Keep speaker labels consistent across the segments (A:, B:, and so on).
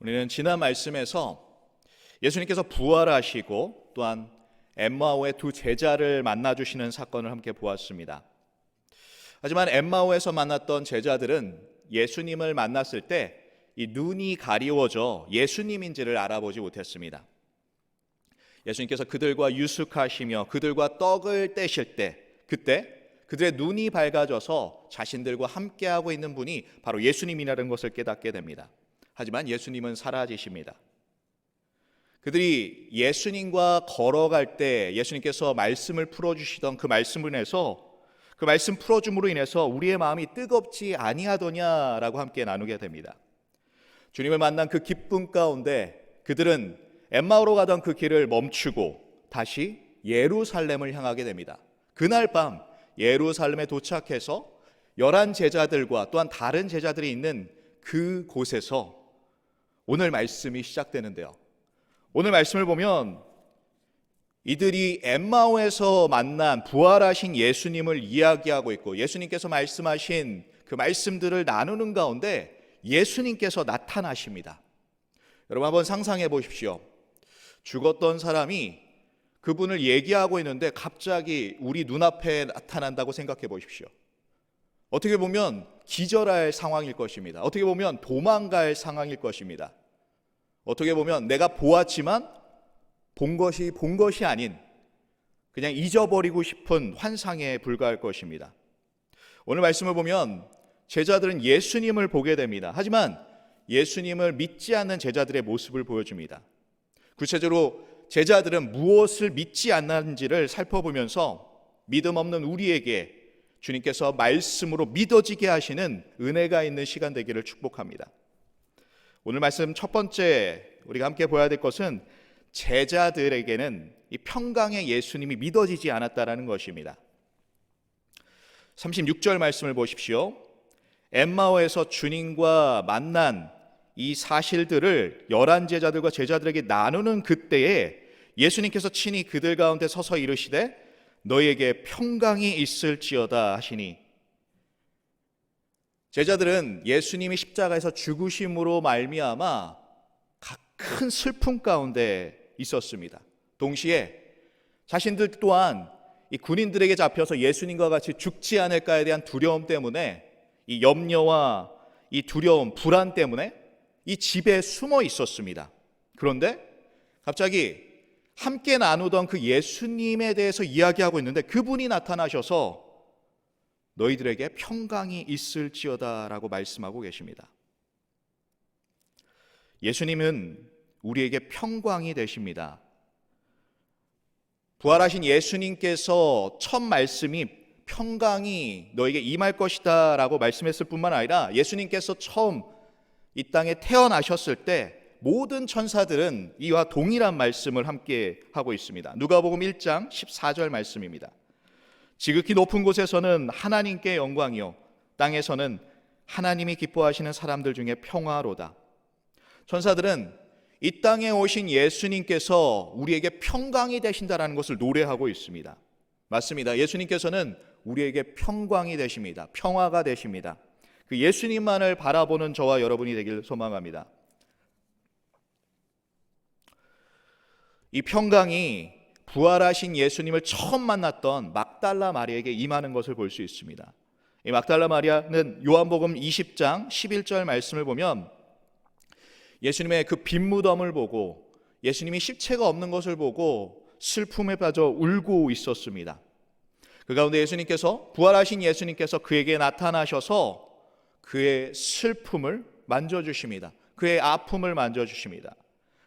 A: 우리는 지난 말씀에서 예수님께서 부활하시고 또한 엠마오의 두 제자를 만나 주시는 사건을 함께 보았습니다. 하지만 엠마오에서 만났던 제자들은 예수님을 만났을 때 이 눈이 가리워져 예수님인지를 알아보지 못했습니다. 예수님께서 그들과 유숙하시며 그들과 떡을 떼실 때 그때 그들의 눈이 밝아져서 자신들과 함께하고 있는 분이 바로 예수님이라는 것을 깨닫게 됩니다. 하지만 예수님은 사라지십니다. 그들이 예수님과 걸어갈 때 예수님께서 말씀을 풀어주시던 그 말씀을 인해서 그 말씀 풀어줌으로 인해서 우리의 마음이 뜨겁지 아니하더냐라고 함께 나누게 됩니다. 주님을 만난 그 기쁨 가운데 그들은 엠마오로 가던 그 길을 멈추고 다시 예루살렘을 향하게 됩니다. 그날 밤 예루살렘에 도착해서 열한 제자들과 또한 다른 제자들이 있는 그 곳에서 오늘 말씀이 시작되는데요. 오늘 말씀을 보면 이들이 엠마오에서 만난 부활하신 예수님을 이야기하고 있고 예수님께서 말씀하신 그 말씀들을 나누는 가운데 예수님께서 나타나십니다. 여러분 한번 상상해 보십시오. 죽었던 사람이 그분을 얘기하고 있는데 갑자기 우리 눈앞에 나타난다고 생각해 보십시오. 어떻게 보면 기절할 상황일 것입니다. 어떻게 보면 도망갈 상황일 것입니다. 어떻게 보면 내가 보았지만 본 것이 본 것이 아닌 그냥 잊어버리고 싶은 환상에 불과할 것입니다. 오늘 말씀을 보면 제자들은 예수님을 보게 됩니다. 하지만 예수님을 믿지 않는 제자들의 모습을 보여줍니다. 구체적으로 제자들은 무엇을 믿지 않는지를 살펴보면서 믿음 없는 우리에게 주님께서 말씀으로 믿어지게 하시는 은혜가 있는 시간 되기를 축복합니다. 오늘 말씀 첫 번째 우리가 함께 보아야 될 것은 제자들에게는 이 평강의 예수님이 믿어지지 않았다라는 것입니다. 36절 말씀을 보십시오. 엠마오에서 주님과 만난 이 사실들을 열한 제자들과 제자들에게 나누는 그때에 예수님께서 친히 그들 가운데 서서 이르시되 너희에게 평강이 있을지어다 하시니 제자들은 예수님이 십자가에서 죽으심으로 말미암아 큰 슬픔 가운데 있었습니다. 동시에 자신들 또한 이 군인들에게 잡혀서 예수님과 같이 죽지 않을까에 대한 두려움 때문에 이 염려와 이 두려움, 불안 때문에 이 집에 숨어 있었습니다. 그런데 갑자기 함께 나누던 그 예수님에 대해서 이야기하고 있는데 그분이 나타나셔서 너희들에게 평강이 있을지어다라고 말씀하고 계십니다. 예수님은 우리에게 평강이 되십니다. 부활하신 예수님께서 첫 말씀이 평강이 너에게 임할 것이다 라고 말씀했을 뿐만 아니라 예수님께서 처음 이 땅에 태어나셨을 때 모든 천사들은 이와 동일한 말씀을 함께 하고 있습니다. 누가복음 1장 14절 말씀입니다. 지극히 높은 곳에서는 하나님께 영광이요 땅에서는 하나님이 기뻐하시는 사람들 중에 평화로다. 천사들은 이 땅에 오신 예수님께서 우리에게 평강이 되신다라는 것을 노래하고 있습니다. 맞습니다. 예수님께서는 우리에게 평강이 되십니다. 평화가 되십니다. 그 예수님만을 바라보는 저와 여러분이 되길 소망합니다. 이 평강이 부활하신 예수님을 처음 만났던 막달라 마리에게 임하는 것을 볼 수 있습니다. 이 막달라 마리아는 요한복음 20장 11절 말씀을 보면 예수님의 그 빈무덤을 보고 예수님이 십체가 없는 것을 보고 슬픔에 빠져 울고 있었습니다. 그 가운데 예수님께서 부활하신 예수님께서 그에게 나타나셔서 그의 슬픔을 만져 주십니다. 그의 아픔을 만져 주십니다.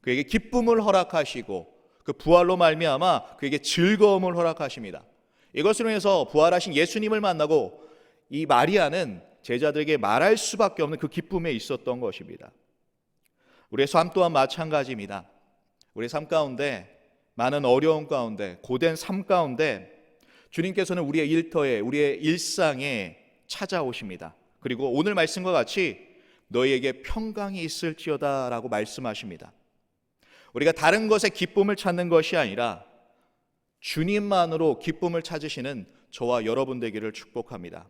A: 그에게 기쁨을 허락하시고 그 부활로 말미암아 그에게 즐거움을 허락하십니다. 이것으로 인해서 부활하신 예수님을 만나고 이 마리아는 제자들에게 말할 수밖에 없는 그 기쁨에 있었던 것입니다. 우리의 삶 또한 마찬가지입니다. 우리의 삶 가운데 많은 어려움 가운데 고된 삶 가운데 주님께서는 우리의 일터에 우리의 일상에 찾아오십니다. 그리고 오늘 말씀과 같이 너희에게 평강이 있을지어다라고 말씀하십니다. 우리가 다른 것에 기쁨을 찾는 것이 아니라 주님만으로 기쁨을 찾으시는 저와 여러분 되기를 축복합니다.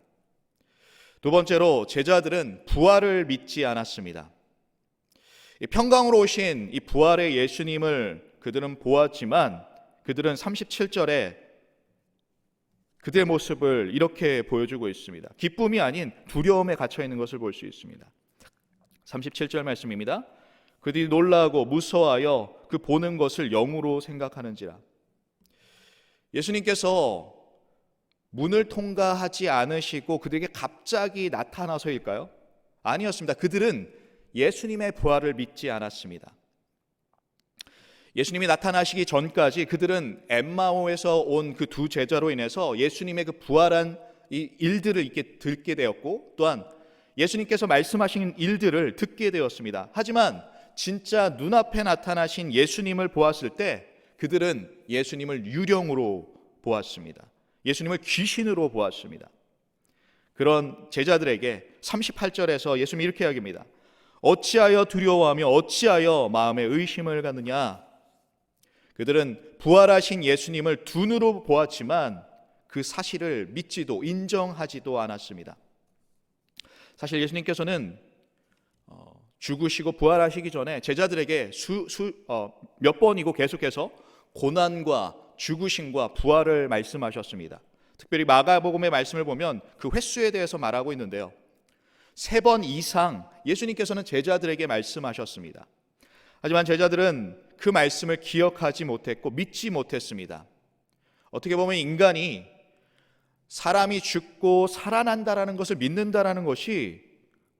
A: 두 번째로 제자들은 부활을 믿지 않았습니다. 이 평강으로 오신 이 부활의 예수님을 그들은 보았지만 그들은 37절에 그들의 모습을 이렇게 보여주고 있습니다. 기쁨이 아닌 두려움에 갇혀 있는 것을 볼 수 있습니다. 37절 말씀입니다. 그들이 놀라고 무서워하여 그 보는 것을 영으로 생각하는지라. 예수님께서 문을 통과하지 않으시고 그들에게 갑자기 나타나서일까요? 아니었습니다. 그들은 예수님의 부활을 믿지 않았습니다. 예수님이 나타나시기 전까지 그들은 엠마오에서 온 그 두 제자로 인해서 예수님의 그 부활한 이 일들을 이렇게 듣게 되었고 또한 예수님께서 말씀하신 일들을 듣게 되었습니다. 하지만 진짜 눈앞에 나타나신 예수님을 보았을 때 그들은 예수님을 유령으로 보았습니다. 예수님을 귀신으로 보았습니다. 그런 제자들에게 38절에서 예수님이 이렇게 이야기합니다. 어찌하여 두려워하며 어찌하여 마음에 의심을 갖느냐? 그들은 부활하신 예수님을 두 눈으로 보았지만 그 사실을 믿지도 인정하지도 않았습니다. 사실 예수님께서는 어, 죽으시고 부활하시기 전에 제자들에게 수, 수, 어, 몇 번이고 계속해서 고난과 죽으심과 부활을 말씀하셨습니다. 특별히 마가복음의 말씀을 보면 그 횟수에 대해서 말하고 있는데요. 세 번 이상 예수님께서는 제자들에게 말씀하셨습니다. 하지만 제자들은 그 말씀을 기억하지 못했고 믿지 못했습니다. 어떻게 보면 인간이 사람이 죽고 살아난다라는 것을 믿는다라는 것이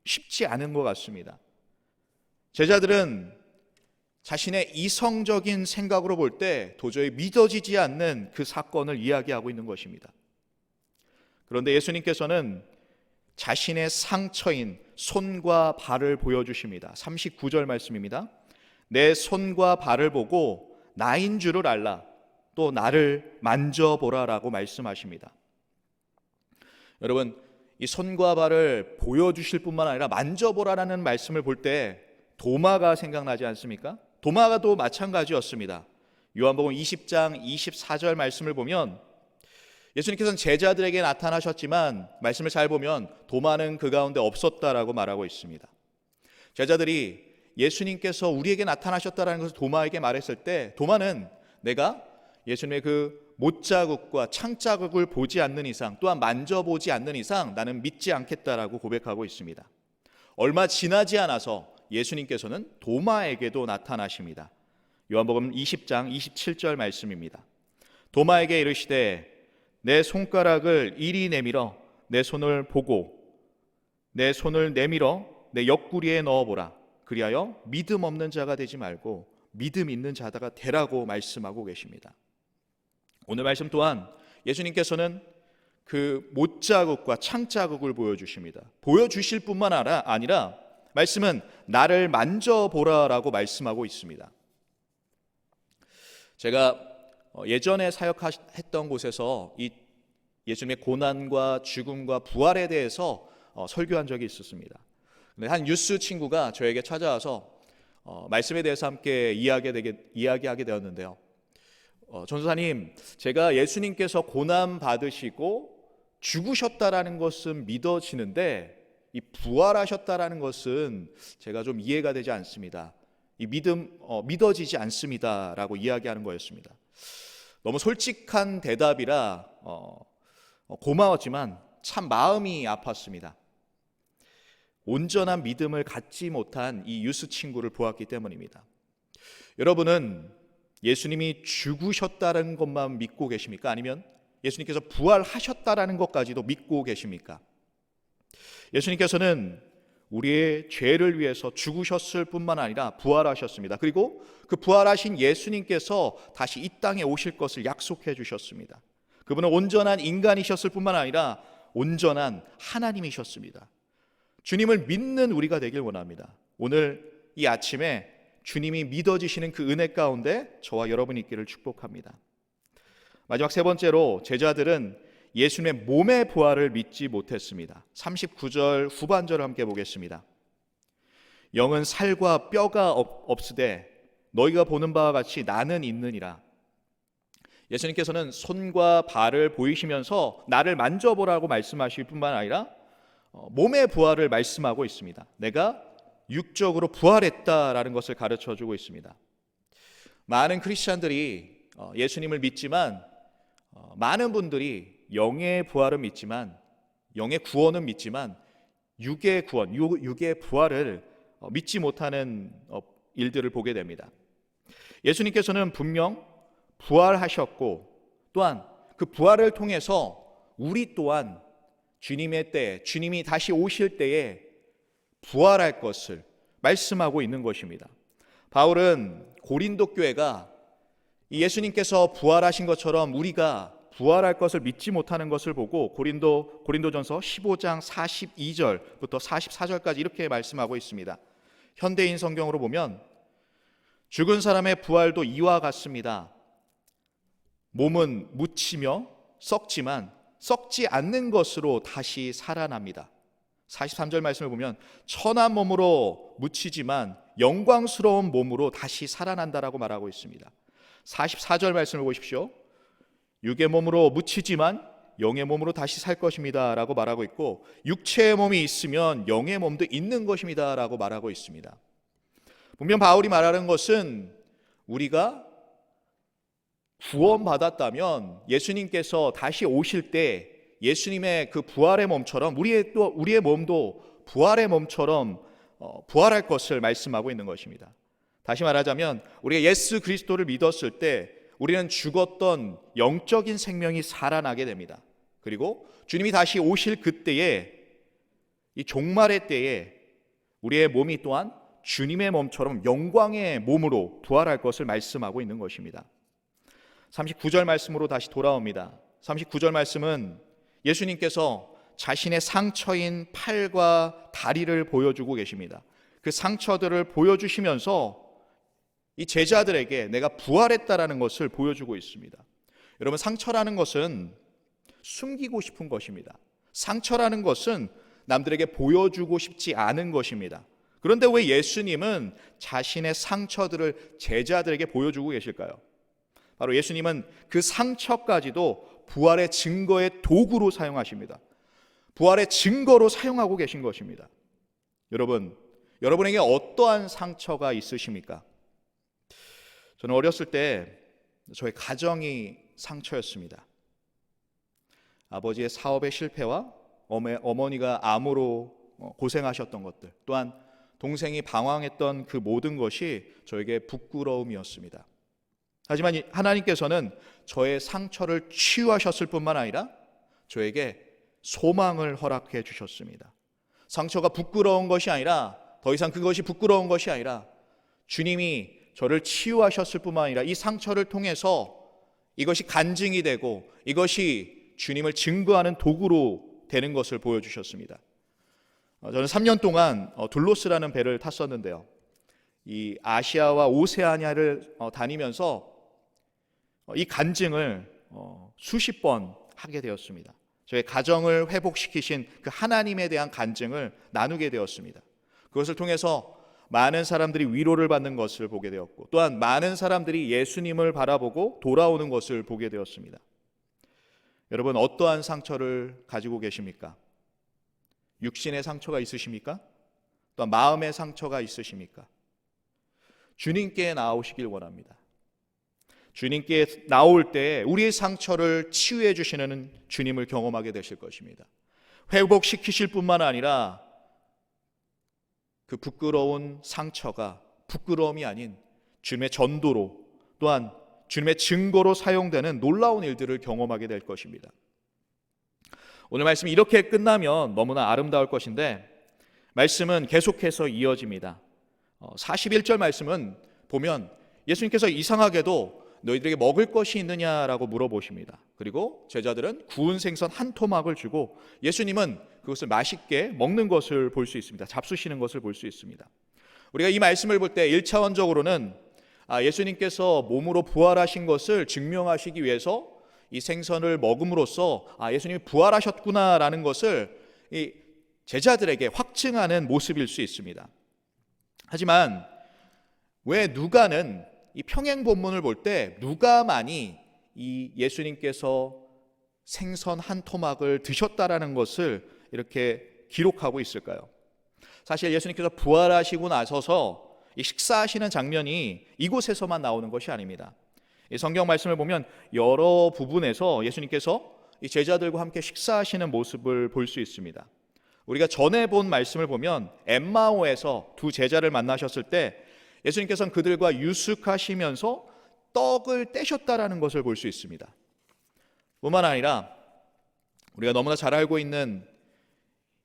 A: 쉽지 않은 것 같습니다. 제자들은 자신의 이성적인 생각으로 볼 때 도저히 믿어지지 않는 그 사건을 이야기하고 있는 것입니다. 그런데 예수님께서는 자신의 상처인 손과 발을 보여주십니다. 39절 말씀입니다. 내 손과 발을 보고 나인 줄을 알라. 또 나를 만져보라라고 말씀하십니다. 여러분, 이 손과 발을 보여주실 뿐만 아니라 만져보라라는 말씀을 볼 때 도마가 생각나지 않습니까? 도마가도 마찬가지였습니다. 요한복음 20장 24절 말씀을 보면 예수님께서는 제자들에게 나타나셨지만 말씀을 잘 보면 도마는 그 가운데 없었다라고 말하고 있습니다. 제자들이 예수님께서 우리에게 나타나셨다라는 것을 도마에게 말했을 때 도마는 내가 예수님의 그 못자국과 창자국을 보지 않는 이상 또한 만져보지 않는 이상 나는 믿지 않겠다라고 고백하고 있습니다. 얼마 지나지 않아서 예수님께서는 도마에게도 나타나십니다. 요한복음 20장 27절 말씀입니다. 도마에게 이르시되 내 손가락을 이리 내밀어 내 손을 보고 내 손을 내밀어 내 옆구리에 넣어보라. 그리하여 믿음 없는 자가 되지 말고 믿음 있는 자다가 되라고 말씀하고 계십니다. 오늘 말씀 또한 예수님께서는 그 못자국과 창자국을 보여주십니다. 보여주실 뿐만 아니라 말씀은 나를 만져보라라고 말씀하고 있습니다. 제가 어, 예전에 사역했던 곳에서 이 예수님의 고난과 죽음과 부활에 대해서 어, 설교한 적이 있었습니다. 한 뉴스 친구가 저에게 찾아와서 어, 말씀에 대해서 함께 이야기하게 되었는데요. 전도사님, 제가 예수님께서 고난 받으시고 죽으셨다라는 것은 믿어지는데 이 부활하셨다라는 것은 제가 좀 이해가 되지 않습니다. 이 믿음 어, 믿어지지 않습니다라고 이야기하는 거였습니다. 너무 솔직한 대답이라 어, 어, 고마웠지만 참 마음이 아팠습니다. 온전한 믿음을 갖지 못한 이 유스 친구를 보았기 때문입니다. 여러분은 예수님이 죽으셨다는 것만 믿고 계십니까? 아니면 예수님께서 부활하셨다라는 것까지도 믿고 계십니까? 예수님께서는 우리의 죄를 위해서 죽으셨을 뿐만 아니라 부활하셨습니다. 그리고 그 부활하신 예수님께서 다시 이 땅에 오실 것을 약속해 주셨습니다. 그분은 온전한 인간이셨을 뿐만 아니라 온전한 하나님이셨습니다. 주님을 믿는 우리가 되길 원합니다. 오늘 이 아침에 주님이 믿어지시는 그 은혜 가운데 저와 여러분이 있기를 축복합니다. 마지막 세 번째로 제자들은 예수님의 몸의 부활을 믿지 못했습니다. 39절 후반절을 함께 보겠습니다. 영은 살과 뼈가 없으되 너희가 보는 바와 같이 나는 있느니라. 예수님께서는 손과 발을 보이시면서 나를 만져보라고 말씀하실 뿐만 아니라 어, 몸의 부활을 말씀하고 있습니다. 내가 육적으로 부활했다라는 것을 가르쳐 주고 있습니다. 많은 크리스천들이 어, 예수님을 믿지만 어, 많은 분들이 영의 부활은 믿지만 영의 구원은 믿지만 육의 구원, 육- 육의 부활을 어, 믿지 못하는 어, 일들을 보게 됩니다. 예수님께서는 분명 부활하셨고 또한 그 부활을 통해서 우리 또한 주님의 때, 주님이 다시 오실 때에 부활할 것을 말씀하고 있는 것입니다. 바울은 고린도 교회가 이 예수님께서 부활하신 것처럼 우리가 부활할 것을 믿지 못하는 것을 보고 고린도 고린도전서 15장 42절부터 44절까지 이렇게 말씀하고 있습니다. 현대인 성경으로 보면 죽은 사람의 부활도 이와 같습니다. 몸은 묻히며 썩지만 썩지 않는 것으로 다시 살아납니다. 43절 말씀을 보면 천한 몸으로 묻히지만 영광스러운 몸으로 다시 살아난다라고 말하고 있습니다. 44절 말씀을 보십시오. 육의 몸으로 묻히지만 영의 몸으로 다시 살 것입니다 라고 말하고 있고 육체의 몸이 있으면 영의 몸도 있는 것입니다 라고 말하고 있습니다. 분명 바울이 말하는 것은 우리가 구원받았다면 예수님께서 다시 오실 때 예수님의 그 부활의 몸처럼 우리의 또 우리의 몸도 부활의 몸처럼 어, 부활할 것을 말씀하고 있는 것입니다. 다시 말하자면 우리가 예수 그리스도를 믿었을 때 우리는 죽었던 영적인 생명이 살아나게 됩니다. 그리고 주님이 다시 오실 그때에 이 종말의 때에 우리의 몸이 또한 주님의 몸처럼 영광의 몸으로 부활할 것을 말씀하고 있는 것입니다. 39절 말씀으로 다시 돌아옵니다. 39절 말씀은 예수님께서 자신의 상처인 팔과 다리를 보여주고 계십니다. 그 상처들을 보여주시면서 이 제자들에게 내가 부활했다라는 것을 보여주고 있습니다. 여러분 상처라는 것은 숨기고 싶은 것입니다. 상처라는 것은 남들에게 보여주고 싶지 않은 것입니다. 그런데 왜 예수님은 자신의 상처들을 제자들에게 보여주고 계실까요? 바로 예수님은 그 상처까지도 부활의 증거의 도구로 사용하십니다. 부활의 증거로 사용하고 계신 것입니다. 여러분, 여러분에게 어떠한 상처가 있으십니까? 저는 어렸을 때 저의 가정이 상처였습니다. 아버지의 사업의 실패와 어머니가 암으로 어, 고생하셨던 것들, 또한 동생이 방황했던 그 모든 것이 저에게 부끄러움이었습니다. 하지만 하나님께서는 저의 상처를 치유하셨을 뿐만 아니라 저에게 소망을 허락해 주셨습니다. 상처가 부끄러운 것이 아니라 더 이상 그것이 부끄러운 것이 아니라 주님이 저를 치유하셨을 뿐만 아니라 이 상처를 통해서 이것이 간증이 되고 이것이 주님을 증거하는 도구로 되는 것을 보여주셨습니다. 어, 저는 3년 동안 어, 둘로스라는 배를 탔었는데요. 이 아시아와 오세아니아를 어, 다니면서 이 간증을 수십 번 하게 되었습니다. 저의 가정을 회복시키신 그 하나님에 대한 간증을 나누게 되었습니다. 그것을 통해서 많은 사람들이 위로를 받는 것을 보게 되었고 또한 많은 사람들이 예수님을 바라보고 돌아오는 것을 보게 되었습니다. 여러분 어떠한 상처를 가지고 계십니까? 육신의 상처가 있으십니까? 또한 마음의 상처가 있으십니까? 주님께 나오시길 원합니다. 주님께 나올 때 우리의 상처를 치유해 주시는 주님을 경험하게 되실 것입니다. 회복시키실 뿐만 아니라 그 부끄러운 상처가 부끄러움이 아닌 주님의 전도로 또한 주님의 증거로 사용되는 놀라운 일들을 경험하게 될 것입니다. 오늘 말씀이 이렇게 끝나면 너무나 아름다울 것인데 말씀은 계속해서 이어집니다. 41절 말씀은 보면 예수님께서 이상하게도 너희들에게 먹을 것이 있느냐라고 물어보십니다. 그리고 제자들은 구운 생선 한 토막을 주고 예수님은 그것을 맛있게 먹는 것을 볼 수 있습니다. 잡수시는 것을 볼 수 있습니다. 우리가 이 말씀을 볼 때 1차원적으로는 아, 예수님께서 몸으로 부활하신 것을 증명하시기 위해서 이 생선을 먹음으로써 아, 예수님이 부활하셨구나라는 것을 이 제자들에게 확증하는 모습일 수 있습니다. 하지만 왜 누가는 이 평행 본문을 볼 때 누가만이 이 예수님께서 생선 한 토막을 드셨다라는 것을 이렇게 기록하고 있을까요? 사실 예수님께서 부활하시고 나서서 이 식사하시는 장면이 이곳에서만 나오는 것이 아닙니다. 이 성경 말씀을 보면 여러 부분에서 예수님께서 이 제자들과 함께 식사하시는 모습을 볼 수 있습니다. 우리가 전에 본 말씀을 보면 엠마오에서 두 제자를 만나셨을 때 예수님께서는 그들과 유숙하시면서 떡을 떼셨다라는 것을 볼 수 있습니다. 뿐만 아니라 우리가 너무나 잘 알고 있는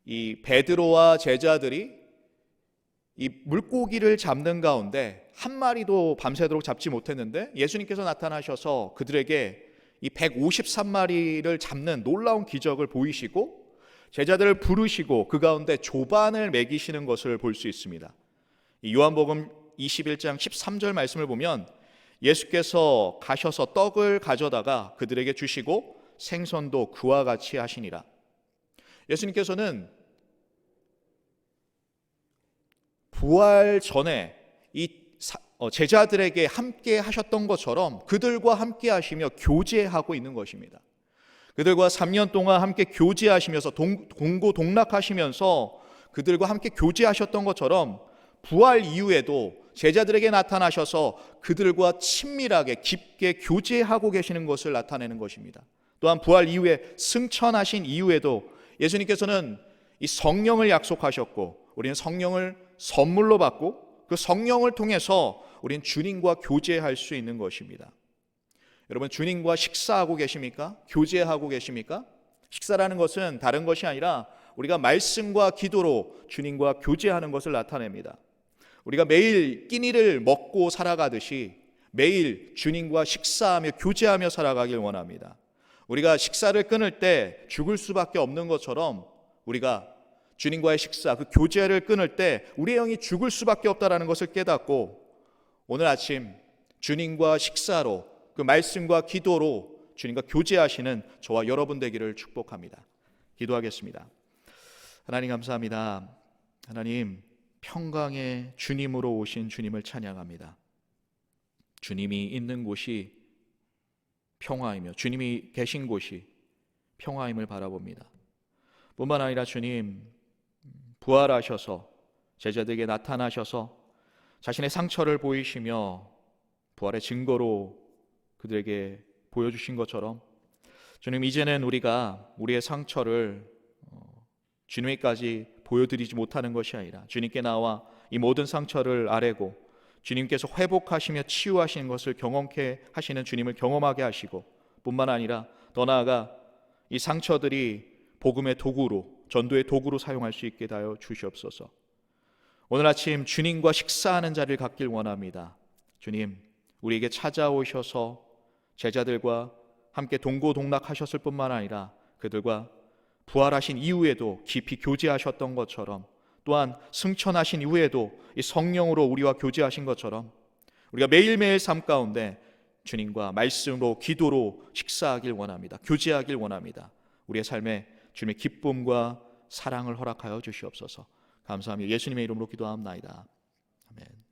A: 이 베드로와 제자들이 이 물고기를 잡는 가운데 한 마리도 밤새도록 잡지 못했는데 예수님께서 나타나셔서 그들에게 이 153마리를 잡는 놀라운 기적을 보이시고 제자들을 부르시고 그 가운데 조반을 먹이시는 것을 볼 수 있습니다. 이 요한복음 21장 13절 말씀을 보면 예수께서 가셔서 떡을 가져다가 그들에게 주시고 생선도 그와 같이 하시니라. 예수님께서는 부활 전에 이 사- 어, 제자들에게 함께 하셨던 것처럼 그들과 함께 하시며 교제하고 있는 것입니다. 그들과 3년 동안 함께 교제하시면서 동, 동고동락하시면서 그들과 함께 교제하셨던 것처럼 부활 이후에도 제자들에게 나타나셔서 그들과 친밀하게 깊게 교제하고 계시는 것을 나타내는 것입니다. 또한 부활 이후에 승천하신 이후에도 예수님께서는 이 성령을 약속하셨고 우리는 성령을 선물로 받고 그 성령을 통해서 우리는 주님과 교제할 수 있는 것입니다. 여러분 주님과 식사하고 계십니까? 교제하고 계십니까? 식사라는 것은 다른 것이 아니라 우리가 말씀과 기도로 주님과 교제하는 것을 나타냅니다. 우리가 매일 끼니를 먹고 살아가듯이 매일 주님과 식사하며 교제하며 살아가길 원합니다. 우리가 식사를 끊을 때 죽을 수밖에 없는 것처럼 우리가 주님과의 식사, 그 교제를 끊을 때 우리의 영이 죽을 수밖에 없다라는 것을 깨닫고 오늘 아침 주님과 식사로 그 말씀과 기도로 주님과 교제하시는 저와 여러분 되기를 축복합니다. 기도하겠습니다. 하나님 감사합니다. 하나님 평강의 주님으로 오신 주님을 찬양합니다. 주님이 있는 곳이 평화이며 주님이 계신 곳이 평화임을 바라봅니다. 뿐만 아니라 주님 부활하셔서 제자들에게 나타나셔서 자신의 상처를 보이시며 부활의 증거로 그들에게 보여주신 것처럼 주님 이제는 우리가 우리의 상처를 어, 주님에까지 보여드리지 못하는 것이 아니라 주님께 나와 이 모든 상처를 아뢰고 주님께서 회복하시며 치유하시는 것을 경험케 하시는 주님을 경험하게 하시고 뿐만 아니라 더 나아가 이 상처들이 복음의 도구로 전도의 도구로 사용할 수 있게 하여 주시옵소서. 오늘 아침 주님과 식사하는 자리를 갖길 원합니다. 주님, 우리에게 찾아오셔서 제자들과 함께 동고동락하셨을 뿐만 아니라 그들과 부활하신 이후에도 깊이 교제하셨던 것처럼 또한 승천하신 이후에도 이 성령으로 우리와 교제하신 것처럼 우리가 매일매일 삶 가운데 주님과 말씀으로 기도로 식사하길 원합니다. 교제하길 원합니다. 우리의 삶에 주님의 기쁨과 사랑을 허락하여 주시옵소서. 감사합니다. 예수님의 이름으로 기도합나이다. 아멘.